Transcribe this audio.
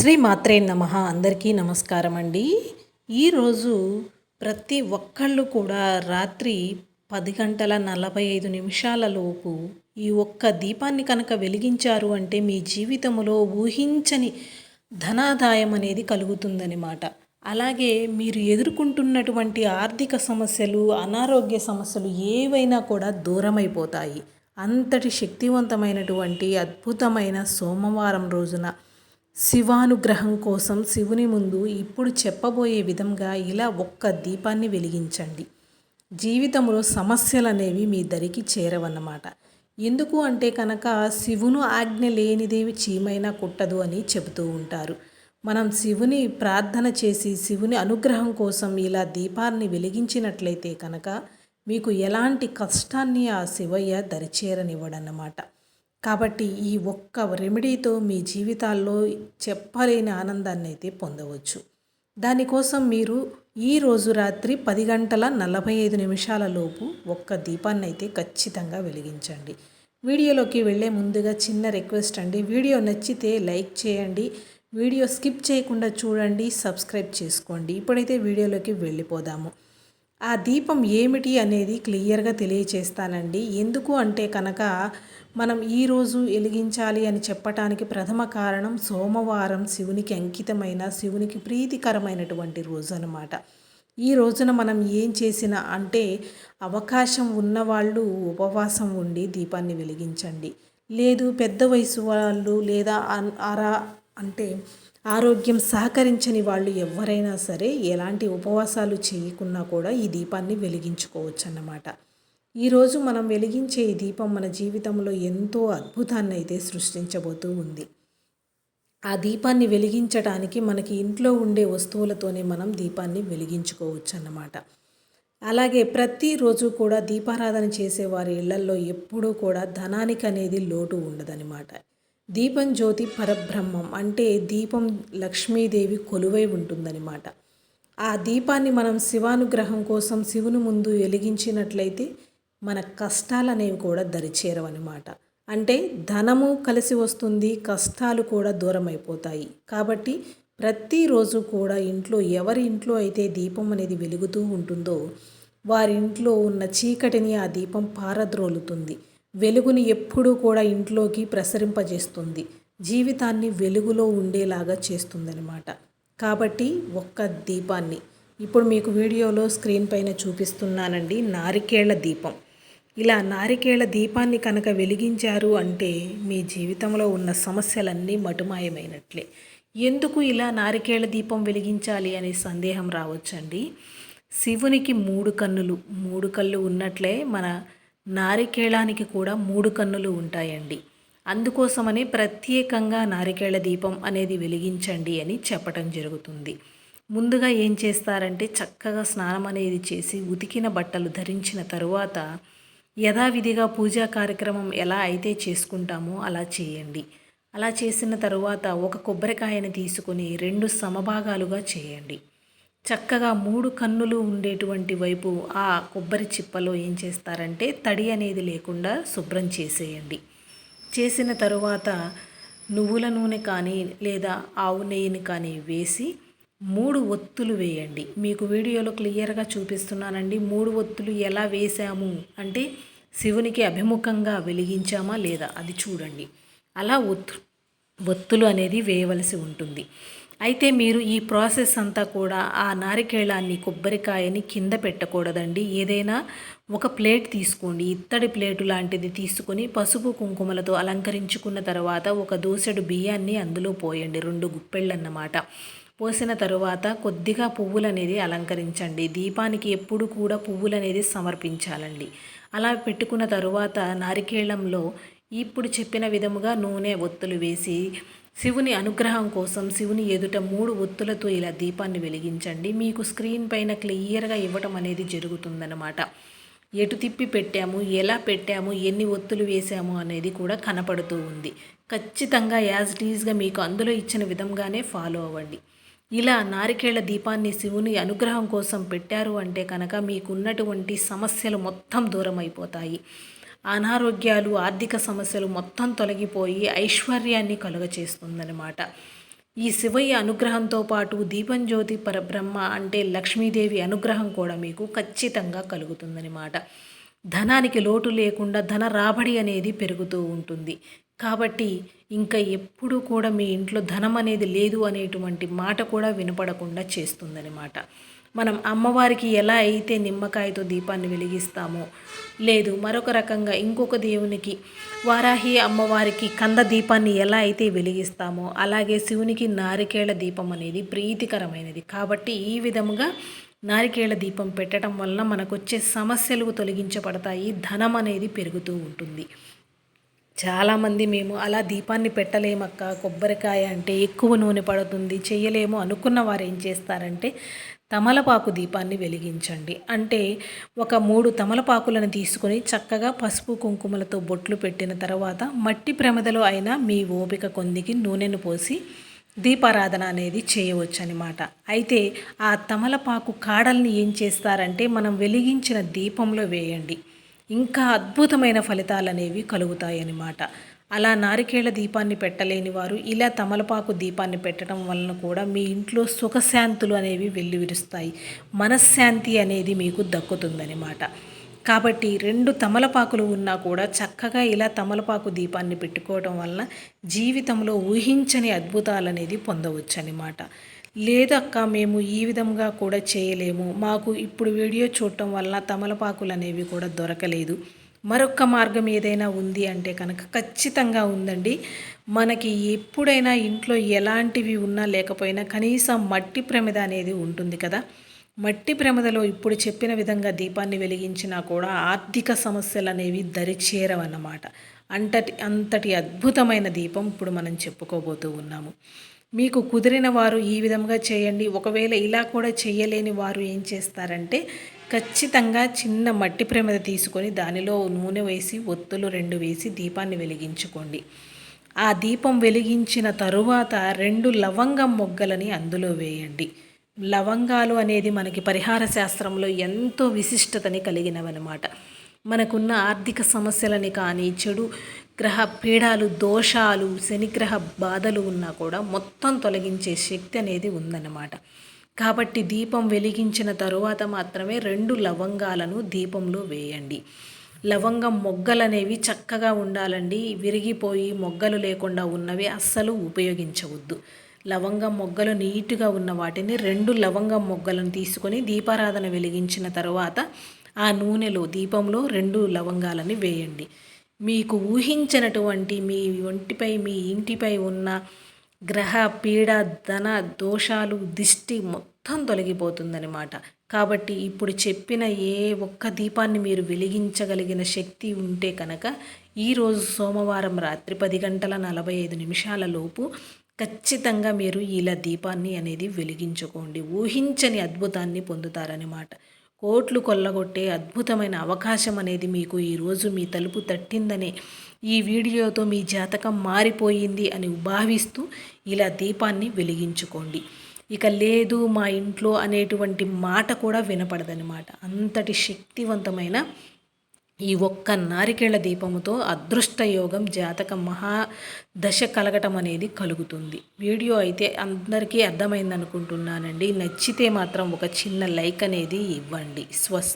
శ్రీ మాత్రే నమ. అందరికీ నమస్కారం అండి. ఈరోజు ప్రతి ఒక్కళ్ళు కూడా రాత్రి పది గంటల నలభై ఐదు నిమిషాలలోపు ఈ ఒక్క దీపాన్ని కనుక వెలిగించారు అంటే మీ జీవితంలో ఊహించని ధనాదాయం అనేది కలుగుతుందన్నమాట అలాగే మీరు ఎదుర్కొంటున్నటువంటి ఆర్థిక సమస్యలు అనారోగ్య సమస్యలు ఏవైనా కూడా దూరమైపోతాయి. అంతటి శక్తివంతమైనటువంటి అద్భుతమైన సోమవారం రోజున శివానుగ్రహం కోసం శివుని ముందు ఇప్పుడు చెప్పబోయే విధంగా ఇలా ఒక్క దీపాన్ని వెలిగించండి. జీవితంలో సమస్యలు అనేవి మీ దరికి చేరవన్నమాట. ఎందుకు అంటే కనుక శివును ఆజ్ఞ లేనిదేవి చీమైనా కుట్టదు అని చెబుతూ ఉంటారు. మనం శివుని ప్రార్థన చేసి శివుని అనుగ్రహం కోసం ఇలా దీపాన్ని వెలిగించినట్లయితే కనుక మీకు ఎలాంటి కష్టాన్ని ఆ శివయ్య దరిచేరనివ్వడన్నమాట. కాబట్టి ఈ ఒక్క రెమెడీతో మీ జీవితాల్లో చెప్పలేని ఆనందాన్ని అయితే పొందవచ్చు. దానికోసం మీరు ఈ రోజు రాత్రి పది గంటల నలభై ఐదు నిమిషాల లోపు ఒక్క దీపాన్ని అయితే ఖచ్చితంగా వెలిగించండి. వీడియోలోకి వెళ్ళే ముందుగా చిన్న రిక్వెస్ట్ అండి. వీడియో నచ్చితే లైక్ చేయండి. వీడియో స్కిప్ చేయకుండా చూడండి సబ్స్క్రైబ్ చేసుకోండి. ఇప్పుడైతే వీడియోలోకి వెళ్ళిపోదాము. ఆ దీపం ఏమిటి అనేది క్లియర్గా తెలియచేస్తానండి. ఎందుకు అంటే కనుక మనం ఈరోజు వెలిగించాలి అని చెప్పటానికి ప్రథమ కారణం సోమవారం శివునికి అంకితమైన శివునికి ప్రీతికరమైనటువంటి రోజు అనమాట ఈ రోజున మనం ఏం చేసినా అంటే అవకాశం ఉన్నవాళ్ళు ఉపవాసం ఉండి దీపాన్ని వెలిగించండి. లేదు పెద్ద వయసు వాళ్ళు లేదా అరా అంటే ఆరోగ్యం సహకరించని వాళ్ళు ఎవరైనా సరే ఎలాంటి ఉపవాసాలు చేయకున్నా కూడా ఈ దీపాన్ని వెలిగించుకోవచ్చు అన్నమాట ఈరోజు మనం వెలిగించే ఈ దీపం మన జీవితంలో ఎంతో అద్భుతాన్ని అయితే సృష్టించబోతూ ఉంది. ఆ దీపాన్ని వెలిగించడానికి మనకి ఇంట్లో ఉండే వస్తువులతోనే మనం దీపాన్ని వెలిగించుకోవచ్చు అన్నమాట అలాగే ప్రతిరోజు కూడా దీపారాధన చేసేవారి ఇళ్ళల్లో ఎప్పుడూ కూడా ధనానికి అనేది లోటు ఉండదన్నమాట. దీపం జ్యోతి పరబ్రహ్మం అంటే దీపం లక్ష్మీదేవి కొలువై ఉంటుందన్నమాట. ఆ దీపాన్ని మనం శివానుగ్రహం కోసం శివుని ముందు వెలిగించినట్లయితే మన కష్టాలు అనేవి కూడా దరిచేరవన్నమాట. అంటే ధనము కలిసి వస్తుంది కష్టాలు కూడా దూరం అయిపోతాయి కాబట్టి ప్రతిరోజు కూడా ఇంట్లో ఎవరి ఇంట్లో అయితే దీపం అనేది వెలుగుతూ ఉంటుందో వారి ఇంట్లో ఉన్న చీకటిని ఆ దీపం పారద్రోలుతుంది. వెలుగుని ఎప్పుడూ కూడా ఇంట్లోకి ప్రసరింపజేస్తుంది. జీవితాన్ని వెలుగులో ఉండేలాగా చేస్తుందనమాట కాబట్టి ఒక్క దీపాన్ని. ఇప్పుడు మీకు వీడియోలో స్క్రీన్ పైన చూపిస్తున్నానండి నారికేళ్ళ దీపం. ఇలా నారికేళ్ళ దీపాన్ని కనుక వెలిగించారు అంటే మీ జీవితంలో ఉన్న సమస్యలన్నీ మటుమాయమైనట్లే. ఎందుకు ఇలా నారికేళ్ళ దీపం వెలిగించాలి అనే సందేహం రావచ్చండి? శివునికి మూడు కన్నులు మూడు కళ్ళు ఉన్నట్లే మన నారికేళానికి కూడా మూడు కన్నులు ఉంటాయండి. అందుకోసమని ప్రత్యేకంగా నారికేళ దీపం అనేది వెలిగించండి అని చెప్పటం జరుగుతుంది. ముందుగా ఏం చేస్తారంటే చక్కగా స్నానం అనేది చేసి ఉతికిన బట్టలు ధరించిన తరువాత యథావిధిగా పూజా కార్యక్రమం ఎలా అయితే చేసుకుంటామో అలా చేయండి. అలా చేసిన తరువాత ఒక కొబ్బరికాయని తీసుకొని రెండు సమభాగాలుగా చేయండి. చక్కగా మూడు కన్నులు ఉండేటువంటి వైపు ఆ కొబ్బరి చిప్పలో ఏం చేస్తారంటే తడి అనేది లేకుండా శుభ్రం చేసేయండి. చేసిన తరువాత నువ్వుల నూనె కానీ లేదా ఆవు నెయ్యిని కానీ వేసి మూడు ఒత్తులు వేయండి. మీకు వీడియోలో క్లియర్గా చూపిస్తున్నానండి మూడు ఒత్తులు ఎలా వేసాము అంటే శివునికి అభిముఖంగా వెలిగించామా లేదా అది చూడండి. అలా ఒత్తు ఒత్తులు అనేది వేయవలసి ఉంటుంది. అయితే మీరు ఈ ప్రాసెస్ అంతా కూడా ఆ నారికేళాన్ని కొబ్బరికాయని కింద పెట్టకూడదండి. ఏదైనా ఒక ప్లేట్ తీసుకోండి. ఇత్తడి ప్లేటు లాంటిది తీసుకొని పసుపు కుంకుమలతో అలంకరించుకున్న తర్వాత ఒక దోసెడు బియ్యాన్ని అందులో పోయండి. రెండు గుప్పెళ్ళన్నమాట. పోసిన తరువాత కొద్దిగా పువ్వులు అనేది అలంకరించండి. దీపానికి ఎప్పుడు కూడా పువ్వులు అనేది సమర్పించాలండి. అలా పెట్టుకున్న తరువాత నారికేళంలో ఇప్పుడు చెప్పిన విధముగా నూనె ఒత్తులు వేసి శివుని అనుగ్రహం కోసం శివుని ఎదుట మూడు ఒత్తులతో ఇలా దీపాన్ని వెలిగించండి. మీకు స్క్రీన్ పైన క్లియర్గా ఇవ్వటం అనేది జరుగుతుందన్నమాట. ఎటు తిప్పి పెట్టాము ఎలా పెట్టాము ఎన్ని ఒత్తులు వేసాము అనేది కూడా కనపడుతూ ఉంది. ఖచ్చితంగా యాజ్ టీజ్గా మీకు అందులో ఇచ్చిన విధంగానే ఫాలో అవ్వండి. ఇలా నారికేళ్ళ దీపాన్ని శివుని అనుగ్రహం కోసం పెట్టారు అంటే కనుక మీకున్నటువంటి సమస్యలు మొత్తం దూరం అయిపోతాయి అనారోగ్యాలు ఆర్థిక సమస్యలు మొత్తం తొలగిపోయి ఐశ్వర్యాన్ని కలుగచేస్తుందన్నమాట. ఈ శివయ్య అనుగ్రహంతో పాటు దీపం జ్యోతి పరబ్రహ్మ అంటే లక్ష్మీదేవి అనుగ్రహం కూడా మీకు ఖచ్చితంగా కలుగుతుందన్నమాట. ధనానికి లోటు లేకుండా ధన రాబడి అనేది పెరుగుతూ ఉంటుంది. కాబట్టి ఇంకా ఎప్పుడూ కూడా మీ ఇంట్లో ధనం అనేది లేదు అనేటువంటి మాట కూడా వినపడకుండా చేస్తుందన్నమాట. మనం అమ్మవారికి ఎలా అయితే నిమ్మకాయతో దీపాన్ని వెలిగిస్తామో. లేదు మరొక రకంగా ఇంకొక దేవునికి వారాహి అమ్మవారికి కంద దీపాన్ని ఎలా అయితే వెలిగిస్తామో అలాగే శివునికి నారికేళ దీపం అనేది ప్రీతికరమైనది. కాబట్టి ఈ విధముగా నారికేళ దీపం పెట్టడం వలన మనకు వచ్చే సమస్యలు తొలగించబడతాయి ధనం అనేది పెరుగుతూ ఉంటుంది. చాలామంది మేము అలా దీపాన్ని పెట్టలేమక్క కొబ్బరికాయ అంటే ఎక్కువ నూనె పడుతుంది చేయలేము అనుకున్న వారు ఏం చేస్తారంటే తమలపాకు దీపాన్ని వెలిగించండి. అంటే ఒక మూడు తమలపాకులను తీసుకొని చక్కగా పసుపు కుంకుమలతో బొట్లు పెట్టిన తర్వాత మట్టి ప్రమదలో అయినా మీ ఓపిక కొందికి నూనెను పోసి దీపారాధన అనేది చేయవచ్చు అనమాట అయితే ఆ తమలపాకు కాడల్ని ఏం చేస్తారంటే మనం వెలిగించిన దీపంలో వేయండి. ఇంకా అద్భుతమైన ఫలితాలు అనేవి కలుగుతాయి అన్నమాట అలా నారికేళ దీపాన్ని పెట్టలేని వారు ఇలా తమలపాకు దీపాన్ని పెట్టడం వలన కూడా మీ ఇంట్లో సుఖశాంతులు అనేవి వెల్లువిరుస్తాయి. మనశ్శాంతి అనేది మీకు దక్కుతుందనమాట కాబట్టి రెండు తమలపాకులు ఉన్నా కూడా చక్కగా ఇలా తమలపాకు దీపాన్ని పెట్టుకోవడం వలన జీవితంలో ఊహించని అద్భుతాలు అనేది పొందవచ్చు అనమాట లేదక్క మేము ఈ విధంగా కూడా చేయలేము. మాకు ఇప్పుడు వీడియో చూడటం వల్ల తమలపాకులు అనేవి కూడా దొరకలేదు. మరొక మార్గం ఏదైనా ఉంది అంటే కనుక ఖచ్చితంగా ఉందండి. మనకి ఎప్పుడైనా ఇంట్లో ఎలాంటివి ఉన్నా లేకపోయినా కనీసం మట్టి ప్రమిద అనేది ఉంటుంది కదా. మట్టి ప్రమిదలో ఇప్పుడు చెప్పిన విధంగా దీపాన్ని వెలిగించినా కూడా ఆర్థిక సమస్యలు అనేవి దరిచేరవన్నమాట. అంతటి అంతటి అద్భుతమైన దీపం ఇప్పుడు మనం చెప్పుకోబోతూ ఉన్నాము. మీకు కుదిరిన వారు ఈ విధంగా చేయండి. ఒకవేళ ఇలా కూడా చేయలేని వారు ఏం చేస్తారంటే ఖచ్చితంగా చిన్న మట్టి ప్రమిద తీసుకొని దానిలో నూనె వేసి ఒత్తులు రెండు వేసి దీపాన్ని వెలిగించుకోండి. ఆ దీపం వెలిగించిన తరువాత రెండు లవంగం మొగ్గలని అందులో వేయండి. లవంగాలు అనేది మనకి పరిహార శాస్త్రంలో ఎంతో విశిష్టతని కలిగినవన్నమాట. మనకున్న ఆర్థిక సమస్యలని కానీ చెడు గ్రహ పీడాలు దోషాలు శనిగ్రహ బాధలు ఉన్నా కూడా మొత్తం తొలగించే శక్తి అనేది ఉందన్నమాట. కాబట్టి దీపం వెలిగించిన తరువాత మాత్రమే రెండు లవంగాలను దీపంలో వేయండి. లవంగం మొగ్గలనేవి చక్కగా ఉండాలండి. విరిగిపోయి మొగ్గలు లేకుండా ఉన్నవి అస్సలు ఉపయోగించవద్దు. లవంగం మొగ్గలు నీట్గా ఉన్న వాటిని రెండు లవంగం మొగ్గలను తీసుకొని దీపారాధన వెలిగించిన తర్వాత ఆ నూనెలో దీపంలో రెండు లవంగాలని వేయండి. మీకు ఊహించినటువంటి మీ ఒంటిపై మీ ఇంటిపై ఉన్న గ్రహ పీడ ధన దోషాలు దిష్టి మొత్తం తొలగిపోతుందనమాట కాబట్టి ఇప్పుడు చెప్పిన ఏ ఒక్క దీపాన్ని మీరు వెలిగించగలిగిన శక్తి ఉంటే కనుక ఈరోజు సోమవారం రాత్రి పది గంటల నలభై ఐదు నిమిషాల లోపు ఖచ్చితంగా మీరు ఇలా దీపాన్ని అనేది వెలిగించుకోండి. ఊహించని అద్భుతాన్ని పొందుతారనమాట కోట్లు కొల్లగొట్టే అద్భుతమైన అవకాశం అనేది మీకు ఈరోజు మీ తలుపు తట్టిందనే ఈ వీడియోతో మీ జాతకం మారిపోయింది అని భావిస్తూ ఇలా దీపాన్ని వెలిగించుకోండి. ఇక లేదు మా ఇంట్లో అనేటువంటి మాట కూడా వినపడదనమాట అంతటి శక్తివంతమైన ఈ ఒక్క నారికేళ్ళ దీపముతో అదృష్ట యోగం జాతక మహా దశ కలగటం అనేది కలుగుతుంది. వీడియో అయితే అందరికీ అర్థమైంది అనుకుంటున్నానండి నచ్చితే మాత్రం ఒక చిన్న లైక్ అనేది ఇవ్వండి. స్వస్తి